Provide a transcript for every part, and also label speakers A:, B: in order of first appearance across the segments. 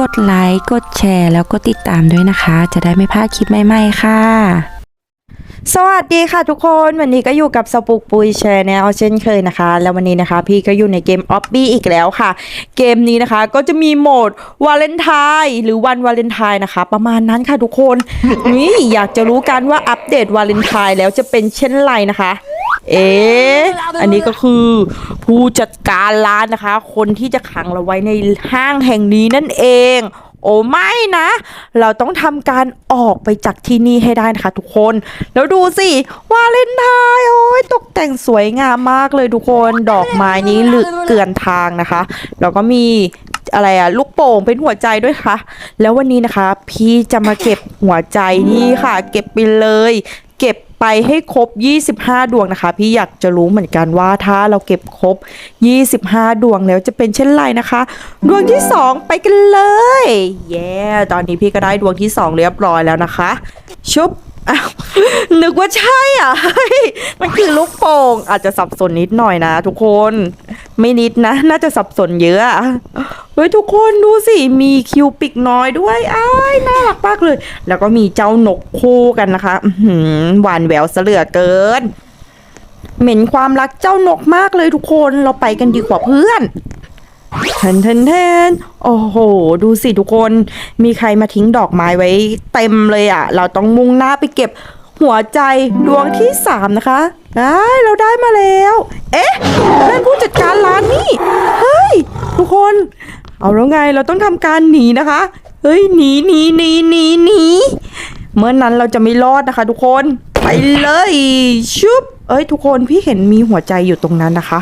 A: กดไลค์ กดแชร์ แล้วก็ติดตามด้วยนะคะ จะได้ไม่พลาดคลิปใหม่ๆค่ะ
B: สวัสดีค่ะทุกคนวันนี้ก็อยู่กับสปุกปุยแชร์แนลเช่นเคยนะคะ แล้ววันนี้นะคะ พี่ก็อยู่ในเกมออฟบี้อีกแล้วค่ะ เกมนี้นะคะก็จะมีโหมดวาเลนไทน์หรือวันวาเลนไทน์นะคะ ประมาณนั้นค่ะทุกคนนี่อยากจะรู้กันว่าอัปเดตวาเลนไทน์แล้วจะเป็นเช่นไรนะคะ เอ๊ะอันนี้ก็คือผู้จัดการร้านนะคะ คนที่จะขังเราไว้ในห้างแห่งนี้นั่นเอง โอ้ไม่นะ เราต้องทำการออกไปจากที่นี่ให้ได้นะคะ ทุกคน แล้วดูสิวาเลนไทน์โอ้ยตกแต่งสวยงามมากเลยทุกคนดอกไม้นี้ลึกเกลื่อนทางนะคะ แล้วก็มีอะไรอะลูกโป่งเป็นหัวใจด้วยค่ะ แล้ววันนี้นะคะ พี่จะมาเก็บหัวใจนี่ค่ะ เก็บไปเลย เก็บ ไปให้ครบ 25 ดวงนะคะ พี่อยากจะรู้เหมือนกันว่าถ้าเราเก็บครบ 25 ดวงแล้วจะเป็นเช่นไรนะคะ ดวงที่ 2 ไปกันเลยเย้ตอนนี้พี่ก็ได้ดวงที่ 2 เรียบร้อยแล้วนะคะชุบอ้าวนึกว่าใช่อะ มันคือลูกโป่งอาจจะสับสนนิดหน่อยนะทุกคน ไม่นิดนะ น่าจะสับสนเยอะเฮ้ยทุกคนดูสิ มีคิวปิกน้อยด้วยอ้ายน่ารักมากเลย แล้วก็มีเจ้านกคู่กันนะคะหือหวานแววเสลือเกิน เหม็นความรักเจ้านกมากเลยทุกคนเราไปกันดีกว่าเพื่อนเทนเทนเทนโอ้โห ดูสิทุกคน มีใครมาทิ้งดอกไม้ไว้เต็มเลยอะ่ะ เราต้องมุ่งหน้าไปเก็บ หัวใจดวงที่สามนะคะได้เราได้มาแล้ว เอ๊ะนั่นผู้จัดการร้านนี่ เฮ้ย ทุกคน เอาแล้วไงเราต้องทำการหนีนะคะ เฮ้ยหนีหนีหนีหนีหนีเมื่อนั้นเราจะไม่รอดนะคะ ทุกคนไปเลยชุบเอ้ยทุกคนพี่เห็นมีหัวใจอยู่ตรงนั้นนะคะ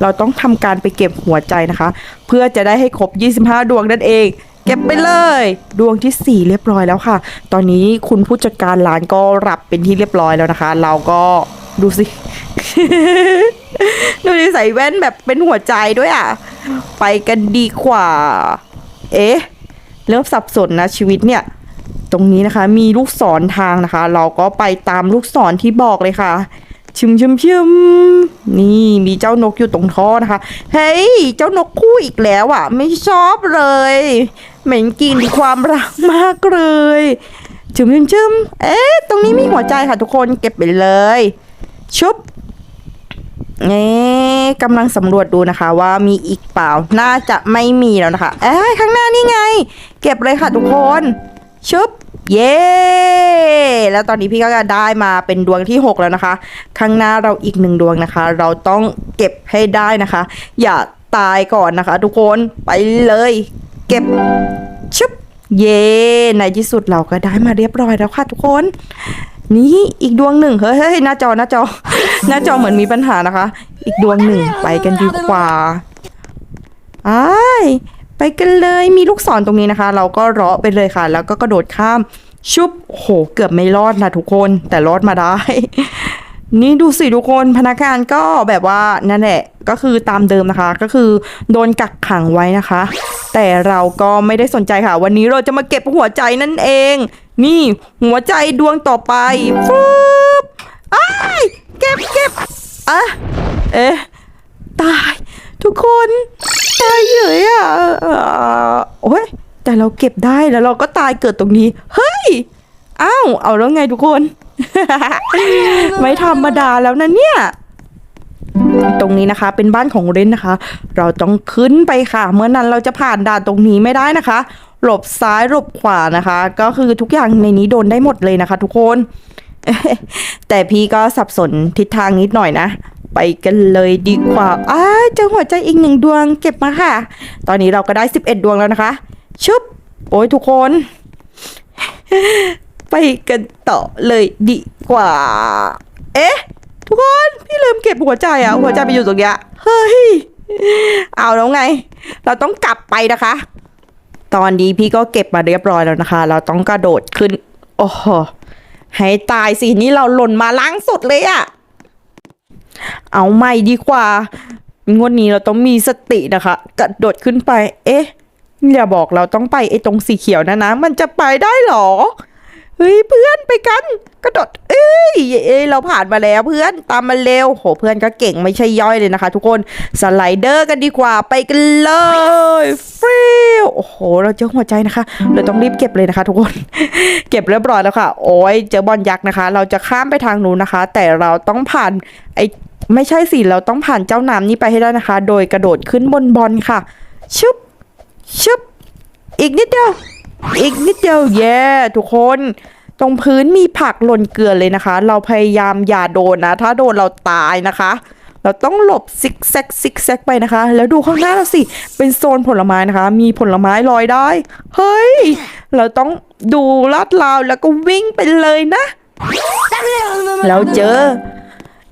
B: เราต้องทำการไปเก็บหัวใจนะคะ เพื่อจะได้ให้ครบ 25 ดวงนั่นเอง เก็บไปเลย ดวงที่ 4 เรียบร้อยแล้วค่ะ ตอนนี้คุณผู้จัดการร้านก็รับเป็นที่เรียบร้อยแล้วนะคะ เราก็ดูสิ ดูดิใส่แว่นแบบเป็นหัวใจด้วยอะ ไปกันดีกว่า เอ๊ะ เริ่มสับสนนะชีวิตเนี่ย ตรงนี้นะคะ มีลูกศรทางนะคะ เราก็ไปตามลูกศรที่บอกเลยค่ะ ชิมชิมชิมนี่มีเจ้านกอยู่ตรงท่อนะคะ เฮ้ย เจ้านกคู่อีกแล้วอะ ไม่ชอบเลย เหม็นกลินความรักมากเลยชิมชิมชิมเอ๊ะ ตรงนี้มีหัวใจค่ะทุกคนเก็บไปเลย ชุบเอ๊ะกำลังสำรวจดูนะคะว่ามีอีกเปล่า น่าจะไม่มีแล้วนะคะ เอ้ยข้างหน้านี่ไง เก็บเลยค่ะทุกคน ชุบ เย้ แล้วตอนนี้พี่ก็ได้มาเป็นดวงที่ 6 แล้วนะคะ ข้างหน้าเราอีกหนึ่งดวงนะคะ เราต้องเก็บให้ได้นะคะ อย่าตายก่อนนะคะ ทุกคนไปเลย เก็บชุบเย้ในที่สุดเราก็ได้มาเรียบร้อยแล้วค่ะทุกคน นี่อีกดวงหนึ่งเฮ้ยหน้าจอหน้าจอ หน้าจอเหมือนมีปัญหานะคะ อีกดวงหนึ่งไปกันดีกว่าอ้ไปกันเลยมีลูกศรตรงนี้นะคะ เราก็เลาะไปเลยค่ะ แล้วก็กระโดดข้าม ชุบโห เกือบไม่รอดนะทุกคน แต่รอดมาได้ นี่ดูสิทุกคนพนักงานก็แบบว่านั่นแหละ ก็คือตามเดิมนะคะ ก็คือโดนกักขังไว้นะคะ แต่เราก็ไม่ได้สนใจค่ะ วันนี้เราจะมาเก็บหัวใจนั่นเอง นี่หัวใจดวงต่อไปฟึบอ้ายเก็บเก็บอะเอ๊ะตาย ทุกคนตายเฉยอะอ่อโอ้ยแต่เราเก็บได้แล้วเราก็ตายเกิดตรงนี้เฮ อ้าว เอาแล้วไงทุกคน ไม่ธรรมดาแล้วนะเนี่ย ตรงนี้นะคะ เป็นบ้านของเรนนะคะ เราต้องขึ้นไปค่ะ เมื่อนั้นเราจะผ่านด่านตรงนี้ไม่ได้นะคะ หลบซ้ายหลบขวานะคะ ก็คือทุกอย่างในนี้โดนได้หมดเลยนะคะ ทุกคน แต่พี่ก็สับสนทิศทางนิดหน่อยนะไปกันเลยดีกว่าอ้าเจอหัวใจอีกหนึ่งดวงเก็บมาค่ะ ตอนนี้เราก็ได้ 11 ดวงแล้วนะคะ ชุบ โอ้ยทุกคน ไปกันต่อเลยดีกว่า เอ๊ะ ทุกคน พี่ลืมเก็บหัวใจอะหัวใจไปอยู่ตรงเนี้ยเฮ้ย เอาแล้วไง เราต้องกลับไปนะคะ ตอนนี้พี่ก็เก็บมาเรียบร้อยแล้วนะคะ เราต้องกระโดดขึ้น โอ้โหให้ตายสิ นี่เราหล่นมาล่างสุดเลยอะเอาใหม่ดีกว่างวดนี้เราต้องมีสตินะคะ กระโดดขึ้นไป เอ๊ะ อย่าบอกเราต้องไปไอ้ตรงสีเขียวนะนะ มันจะไปได้เหรอเฮ้ยเพื่อนไปกัน กระโดดเอ้ยเอ้ยเราผ่านมาแล้วเพื่อนตามมาเร็วโหเพื่อนก็เก่งไม่ใช่ย่อยเลยนะคะ ทุกคนสไลเดอร์กันดีกว่าไปกันเลยฟิวโอ้โห เราเจอหัวใจนะคะเราต้องรีบเก็บเลยนะคะ ทุกคน เก็บเรียบร้อยแล้วค่ะ โอ้ยเจอบอลยักษ์นะคะ เราจะข้ามไปทางนู้นนะคะ แต่เราต้องผ่านไอไม่ใช่สิเราต้องผ่านเจ้าน้ำนี้ไปให้ได้นะคะ โดยกระโดดขึ้นบนบอลค่ะชึบชึบอีกนิดเดียว อีกนิดเดียวแย่ทุกคน ตรงพื้นมีผักหล่นเกลือเลยนะคะ เราพยายามอย่าโดนนะ ถ้าโดนเราตายนะคะ เราต้องหลบซิกแซกซิกแซกไปนะคะ แล้วดูข้างหน้าเราสิ เป็นโซนผลไม้นะคะ มีผลไม้ลอยได้ เฮ้ย เราต้องดูลาดราวแล้วก็วิ่งไปเลยนะ แล้วเจอ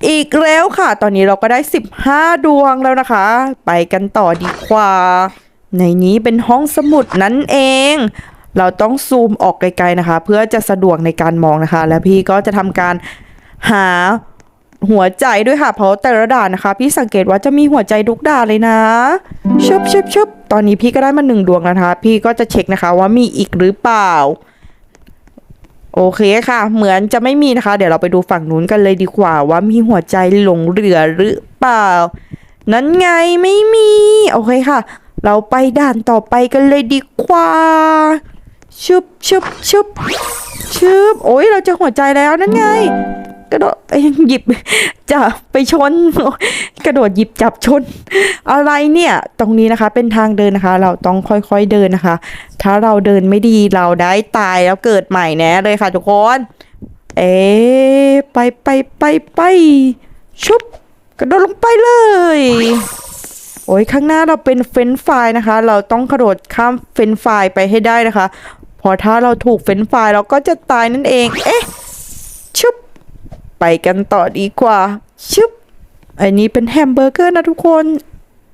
B: อีกแล้วค่ะ ตอนนี้เราก็ได้ 15 ดวงแล้วนะคะ ไปกันต่อดีกว่า ในนี้เป็นห้องสมุดนั่นเอง เราต้องซูมออกไกลๆนะคะ เพื่อจะสะดวกในการมองนะคะ และพี่ก็จะทำการหาหัวใจด้วยค่ะ เพราะแต่ละด่านนะคะ พี่สังเกตว่าจะมีหัวใจทุกด่านเลยนะชุบชุบชุบตอนนี้พี่ก็ได้มาหนึ่งดวงแล้วนะคะ พี่ก็จะเช็คนะคะว่ามีอีกหรือเปล่า โอเคค่ะ เหมือนจะไม่มีนะคะ เดี๋ยวเราไปดูฝั่งนู้นกันเลยดีกว่า ว่ามีหัวใจหลงเหลือหรือเปล่า นั้นไงไม่มี โอเคค่ะ เราไปด่านต่อไปกันเลยดีกว่า ชุบชุบชุบชุบโอ้ยเราเจะหัวใจแล้วนั่นไง กระโดดหยิบจะไปชน กระโดดหยิบจับชน อะไรเนี่ย ตรงนี้นะคะเป็นทางเดินนะคะ เราต้องค่อยๆเดินนะคะ ถ้าเราเดินไม่ดีเราได้ตายแล้วเกิดใหม่แน่เลยค่ะทุกคน เอ๊ไปไปไปไปชุบกระโดดลงไปเลยโอ้ยข้างหน้าเราเป็นเฟรนช์ฟนะคะ เราต้องกระโดดข้ามเฟรนช์ฟไปให้ได้นะคะ พอถ้าเราถูกเฟรนช์ฟายเราก็จะตายนั่นเอง เอ๊ะ ชุบ ไปกันต่อดีกว่า ชุบ อันนี้เป็นแฮมเบอร์เกอร์นะทุกคน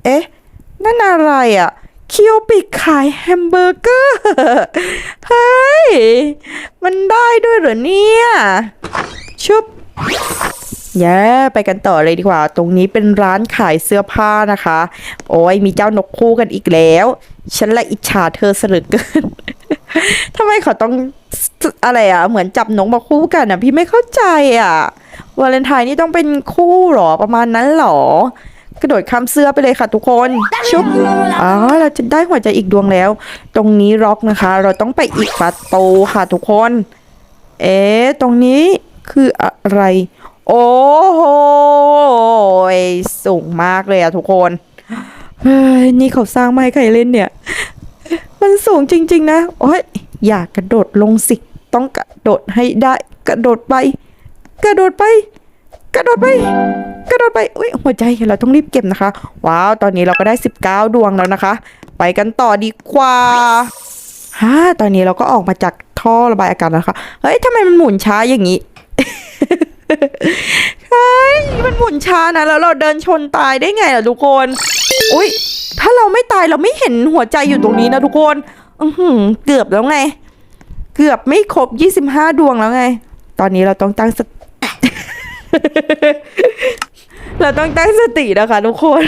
B: เอ๊ะ นั่นอะไรอะ่ะคิวปิกขายแฮมเบอร์เกอร์ เฮ้ย มันได้ด้วยเหรอเนี่ย ชุบแย่ไปกันต่อเลยดีกว่า ตรงนี้เป็นร้านขายเสื้อผ้านะคะ โอ้ยมีเจ้านกคู่กันอีกแล้ว ฉันละอิจฉาเธอเสลือเกิน ทำไมเขาต้องอะไรอะ เหมือนจับนกมาคู่กันอะ พี่ไม่เข้าใจอะวาเลนไทน์นี่ต้องเป็นคู่หรอประมาณนั้นหรอกระโดดข้ามเสื้อไปเลยค่ะทุกคนชุบอ๋อเราจะได้หัวใจอีกดวงแล้ว ตรงนี้ล็อกนะคะ เราต้องไปอีกประตูค่ะทุกคน เอ๊ะตรงนี้คืออะไร โอ้โหสูงมากเลยอะทุกคนเฮ้ยนี่เขาสร้างมาให้ใครเล่นเนี่ย มันสูงจริง ๆ นะ โอ้ยอยากกระโดดลงสิ ต้องกระโดดให้ได้ กระโดดไป กระโดดไป กระโดดไป กระโดดไปอุ้ยหัวใจเราต้องรีบเก็บนะคะ ว้าว ตอนนี้เราก็ได้ 19 ดวงแล้วนะคะ ไปกันต่อดีกว่าฮ่าตอนนี้เราก็ออกมาจากท่อระบายอากาศแล้วนะคะเฮ้ยทำไมมันหมุนช้าอย่างนี้ เฮ้ยมันหมุนช้านะ แล้วเราเดินชนตายได้ไงล่ะทุกคน อุ้ยถ้าเราไม่ตายเราไม่เห็นหัวใจอยู่ตรงนี้นะทุกคน อือหือ เกือบแล้วไง เกือบไม่ครบ25ดวงแล้วไง ตอนนี้เราต้องตั้งสติเราต้องตั้งสตินะคะทุกคน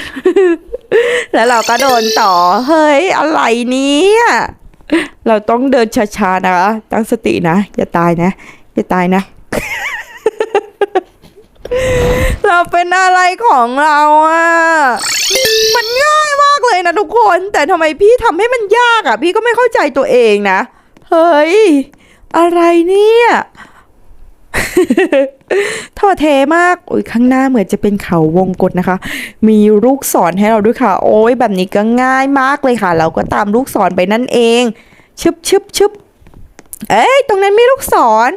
B: แล้วเราก็โดนต่อ เฮ้ย อะไรเนี่ยเราต้องเดินช้าๆนะคะ ตั้งสตินะ อย่าตายนะ อย่าตายนะ เราเป็นอะไรของเราอะมันง่ายมากเลยนะทุกคน แต่ทำไมพี่ทำให้มันยากอะพี่ก็ไม่เข้าใจตัวเองนะ เฮ้ย อะไรเนี่ยท้อแท้มากโอ้ยข้างหน้าเหมือนจะเป็นเขาวงกตนะคะ มีลูกศรให้เราด้วยค่ะ โอ้ยแบบนี้ก็ง่ายมากเลยค่ะ เราก็ตามลูกศรไปนั่นเองชึบชึบชึบเอ้ยตรงนั้นมีลูกศร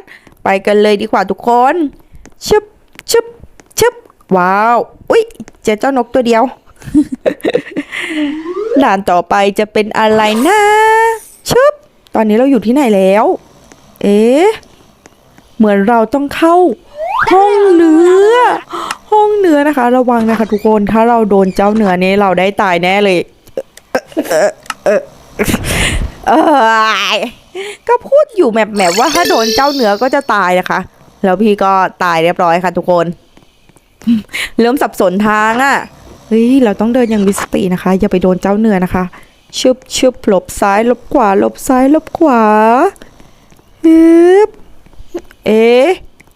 B: ไปกันเลยดีกว่าทุกคน ชึบชึบชึบว้าว อุ๊ย เจอเจ้านกตัวเดียว ด่านต่อไปจะเป็นอะไรนะชึบตอนนี้เราอยู่ที่ไหนแล้ว เอ๊ะ เหมือนเราต้องเข้า ห้องเนื้อ ห้องเนื้อนะคะ ระวังนะคะทุกคน ถ้าเราโดนเจ้าเนื้อนี้เราได้ตายแน่เลยเออก็พูดอยู่แบบแบบว่าถ้าโดนเจ้าเนื้อก็จะตายนะคะ แล้วพี่ก็ตายเรียบร้อยค่ะทุกคน เริ่มสับสนทางอะ่ะ เฮ้ย เราต้องเดินอย่างมีสตินะคะ อย่าไปโดนเจ้าเนื้อนะคะ ชึบชึบหลบซ้ายหลบขวาหลบซ้ายหลบขวาฮึบเอ๊ะ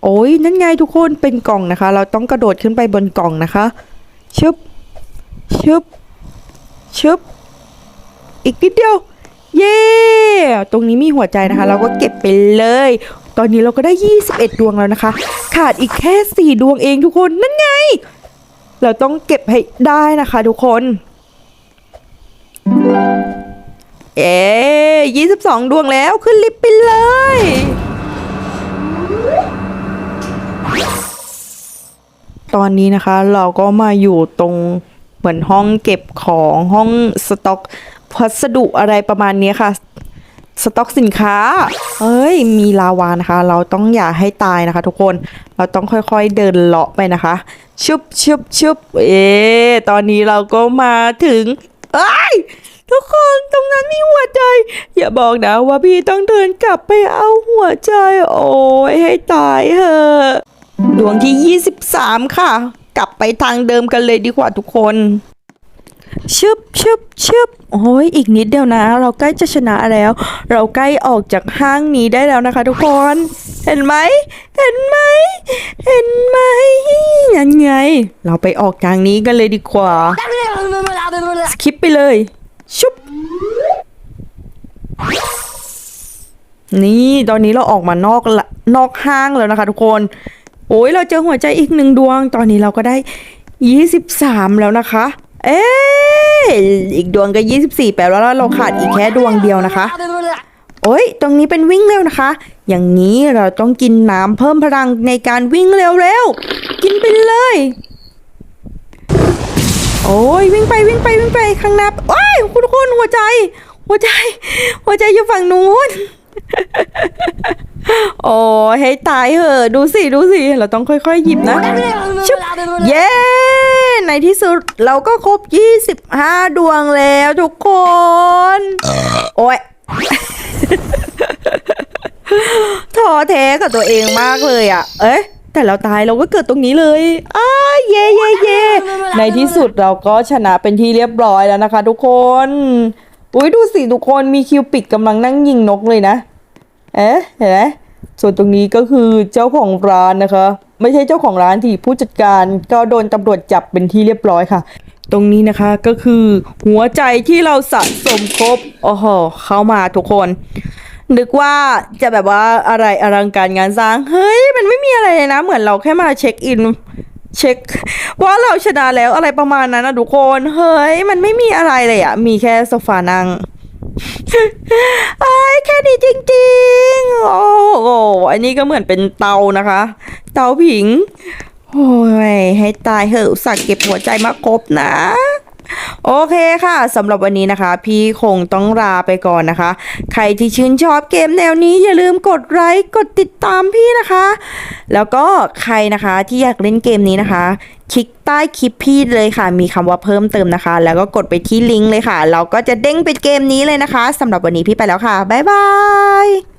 B: โอ้ยนั่นไงทุกคนเป็นกล่องนะคะ เราต้องกระโดดขึ้นไปบนกล่องนะคะ ชึบชึบชึบอีกนิดเดียว เย้ ตรงนี้มีหัวใจนะคะ เราก็เก็บไปเลย ตอนนี้เราก็ได้ 21 ดวงแล้วนะคะ ขาดอีกแค่ 4 ดวงเองทุกคนนั่นไง เราต้องเก็บให้ได้นะคะทุกคน เอ๊22ดวงแล้วขึ้นลิฟต์ไปเลย ตอนนี้นะคะเราก็มาอยู่ตรงเหมือนห้องเก็บของห้องสต็อกพัสดุอะไรประมาณนี้ค่ะ สต็อกสินค้า เอ้ย มีลาวานะคะ เราต้องอย่าให้ตายนะคะ ทุกคน เราต้องค่อยๆเดินเลาะไปนะคะ ชุบชุบชุบเอ๊ตอนนี้เราก็มาถึงเอ้ยทุกคนตรงนั้นมีหัวใจ อย่าบอกนะว่าพี่ต้องเดินกลับไปเอาหัวใจ โอ้ยให้ตายเถอะดวงที่ 23 ค่ะ กลับไปทางเดิมกันเลยดีกว่าทุกคน ชึบชึบชึบโอ้ยอีกนิดเดียวนะ เราใกล้จะชนะแล้ว เราใกล้ออกจากห้างนี้ได้แล้วนะคะ ทุกคน เห็นไหมเห็นไหมเห็นไหมยังไง เราไปออกทางนี้กันเลยดีกว่าสคิปไปเลย ชุบนี่ตอนนี้เราออกมานอกละนอกห้างแล้วนะคะ ทุกคน โอ้ยเราเจอหัวใจอีกหนึ่งดวง ตอนนี้เราก็ได้ยี่สิบสามแล้วนะคะ เอ๊อีกดวงก็ยี่สิบสี่แปลว่าเราขาดอีกแค่ดวงเดียวนะคะ โอ้ย ตรงนี้เป็นวิ่งเร็วนะคะ อย่างนี้เราต้องกินน้ำเพิ่มพลังในการวิ่งเร็วๆ กินไปเลย โอ้ยวิ่งไปวิ่งไปวิ่งไปข้างหน้าโอ้ยคุณทุกคนหัวใจ หัวใจ หัวใจอยู่ฝั่งนู้นโอ้ให้ตายเหอะ ดูสิ ดูสิ เราต้องค่อยๆ หยิบนะชึบเย้ ในที่สุดเราก็ครบ 25 ดวงแล้วทุกคน โอ้ยท้อแท้กับตัวเองมากเลยอะ เอ๊ะแต่เราตายเราก็เกิดตรงนี้เลยอ้าเย่เย่เย่ในที่สุดเราก็ชนะเป็นที่เรียบร้อยแล้วนะคะ ทุกคน อุ้ยดูสิทุกคนมีคิวปิดกำลังนั่งยิงนกเลยนะ เอ๊ะเห็นไหมส่วนตรงนี้ก็คือเจ้าของร้านนะคะ ไม่ใช่เจ้าของร้านที่ผู้จัดการก็โดนตำรวจจับเป็นที่เรียบร้อยค่ะ ตรงนี้นะคะก็คือหัวใจที่เราสะสมครบโอ้โหเข้ามาทุกคน นึกว่าจะแบบว่าอะไรอลังการงานสร้าง เฮ้ย มันไม่มีอะไรเลยนะ เหมือนเราแค่มาเช็คอินเช็คว่าเราชนะแล้วอะไรประมาณนั้นนะทุกคน เฮ้ย มันไม่มีอะไรเลยอะมีแค่โซฟานั่ง ไอ้แค่นี้จริงๆ โอ้โหอันนี้ก็เหมือนเป็นเตานะคะ เตาผิง โอ้ย ให้ตายเหอะสักเก็บหัวใจมาครบนะ โอเคค่ะสำหรับวันนี้นะคะ พี่คงต้องลาไปก่อนนะคะ ใครที่ชื่นชอบเกมแนวนี้อย่าลืมกดไลค์กดติดตามพี่นะคะ แล้วก็ใครนะคะที่อยากเล่นเกมนี้นะคะ คลิกใต้คลิปพี่เลยค่ะ มีคำว่าเพิ่มเติมนะคะ แล้วก็กดไปที่ลิงก์เลยค่ะ เราก็จะเด้งไปเกมนี้เลยนะคะสำหรับวันนี้พี่ไปแล้วค่ะบ๊ายบาย